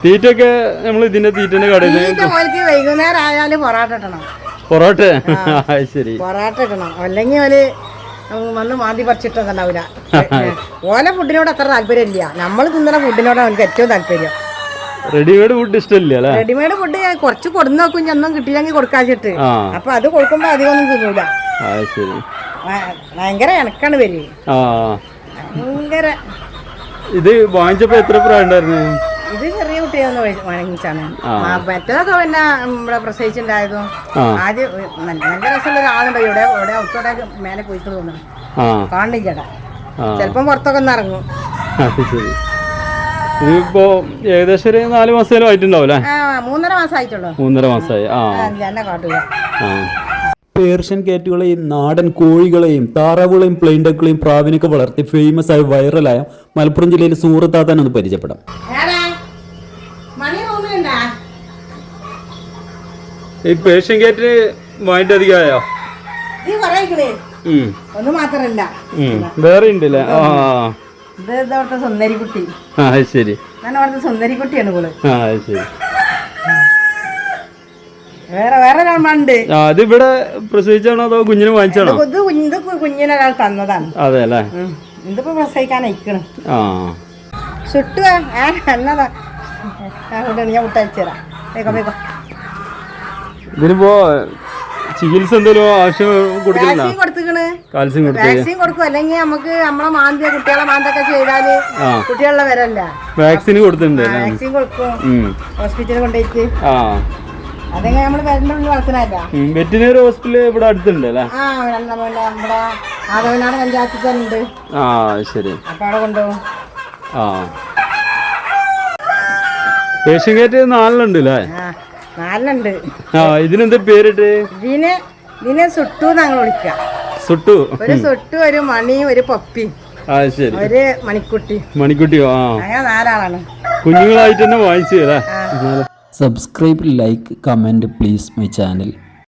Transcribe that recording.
തീറ്റൊക്കെ നമ്മൾ ഇതിന്റെ തീറ്റന്റെ കടയിൽ വൈകുന്നേരം ആയാലും പൊറാട്ട ഇടണം. പൊറോട്ട? ശരി പൊറാട്ട ഇടണം. അല്ലെങ്കിൽ ഒരു വന്ന് മാന്തി പറിച്ചിട്ടുണ്ടാവില്ല ഓല ഫുഡിനോട് അത്ര താല്പര്യമില്ല. നമ്മൾ തിന്നുന്ന ഫുഡിനോടാണ് അവർക്ക് ഏറ്റവും താല്പര്യം. റെഡിമെയ്ഡ് ഫുഡ് ഇഷ്ടമില്ല റെഡിമെയ്ഡ് ഫുഡ് കുറച്ച് കൊടുന്ന് നോക്കും ചെന്നും കിട്ടിയില്ലെങ്കിൽ കൊടുക്കാച്ചിട്ട്. അപ്പൊ അത് കൊടുക്കുമ്പോ അധികം ഒന്നും തിന്നൂല ഭയങ്കര ഇണക്കാണ് വരിക ആ. ഭയങ്കര. ഇത് വാങ്ങിച്ചപ്പോ എത്ര പ്രായം ഉണ്ടായിരുന്നു? ഇത് ചെറിയ കുട്ടിയൊന്ന് വാങ്ങിച്ചാണ്. ആ. മറ്റേതൊക്കെ പിന്നെ ഇവിടെ പ്രസവിച്ചിട്ടുണ്ടായതും. ആദ്യം നല്ല നല്ല രസമുള്ള ഒരാളുണ്ട് ഇവിടെ ഇവിടെ ഒത്തോടെ മേലെ പോയിട്ട് തോന്നുന്നു ആ. കാണില്ലടാ. ചിലപ്പം പുറത്തൊക്കെ ഒന്ന് ഇറങ്ങും. ഇതിപ്പോ ഏകദേശം ഒരു നാല് മാസം ആയിട്ടുണ്ടാവും മൂന്നര മാസമായിട്ടുള്ളൂ. മൂന്നര മാസമായി. ആ. പേർഷ്യൻ കാറ്റുകളെയും നാടൻ കോഴികളെയും താറാവുകളെയും പ്ലെയിൻ ഡക്കുകളെയും പ്രാവിനൊക്കെ വളർത്തി ഫേമസ് ആയി വൈറലായ മലപ്പുറം ജില്ലയിലെ സൂറത്താത്താൻ ഒന്ന് പരിചയപ്പെടാം. ഈ പേഷ്യൻ ഗേറ്റ് വാങ്ങിട്ട് അധികമായോ? ഒന്ന് മാത്രല്ല. ഉം. വേറെ ഉണ്ടല്ലേ? ആ. ഇത് ഇതവിടുത്തെ സുന്ദരിക്കുട്ടി ആ ശരി. ഞാൻ അവിടുത്തെ സുന്ദരിക്കുട്ടിയാണ് ഇവൾ. ആ ശരി. വേറെ വേറെ ഒരാളുണ്ട് ആ അത് ഇവിടെ പ്രസവിച്ചാണോ അതോ കുഞ്ഞിനെ വാങ്ങിച്ചാണോ? ഇത് കുഞ്ഞ് ഇത് കുഞ്ഞിനെ ഒരാൾ തന്നതാണ്. അതെ അല്ലേ. ഇതിപ്പോ പ്രസവിക്കാൻ അയക്കണം. ആ. ചുട്ടു ആ എന്നതാ അവിടെ ഞാൻ വിട്ടയച്ചു തരാം. വേഗം വേഗം. ഇതിനിപ്പോ ചികിത്സ എന്തെങ്കിലും ആവശ്യം കൊടുക്കുന്നുണ്ടോ കാൽസ്യം വാക്സിൻ കൊടുക്കും. അല്ലെങ്കിൽ നമുക്ക് നമ്മളെ മാന്തിയ കുട്ടികളെ മാന്തൊക്കെ ചെയ്താൽ കുട്ടികളുടെ വരല്ല. വാക്സിൻ കൊടുത്തിട്ടുണ്ട്. വാക്സിൻ കൊടുക്കും. ഹോസ്പിറ്റലിൽ കൊണ്ടുപോയിട്ട്. ആ. അതെങ്ങനെ നമ്മൾ വരണ്ട ഉള്ളിൽ വളർത്തണല്ല വെറ്റിനറി ഹോസ്പിറ്റൽ ഇവിടെ അടുത്തുണ്ട് അല്ലേ? ആ നമ്മുടെ ആദവനാട് പഞ്ചായത്തിൽ തന്നെ ഉണ്ട് ആ ശരി. അപ്പൊ അവിടെ കൊണ്ടുപോകും. ആ. പേഷ്യൻ കാറ്റ് നാലെണ്ണുണ്ട് അല്ലേ നാലുണ്ട് ആ ഇതിനെന്താ പേരിട്ട്? ഇതിന് ഇതിനെ സുട്ടു ഞങ്ങൾ വിളിക്കുക. സുട്ടു. ഒരു സുട്ടു ഒരു മണി ഒരു പപ്പി. ആ ശരി. ഒരു മണിക്കുട്ടി. മണിക്കുട്ടിയോ ആ. അങ്ങനെ നാലാളാണ്. കുഞ്ഞുങ്ങളായിട്ട് തന്നെ വായിച്ചു തരാം subscribe like comment please my channel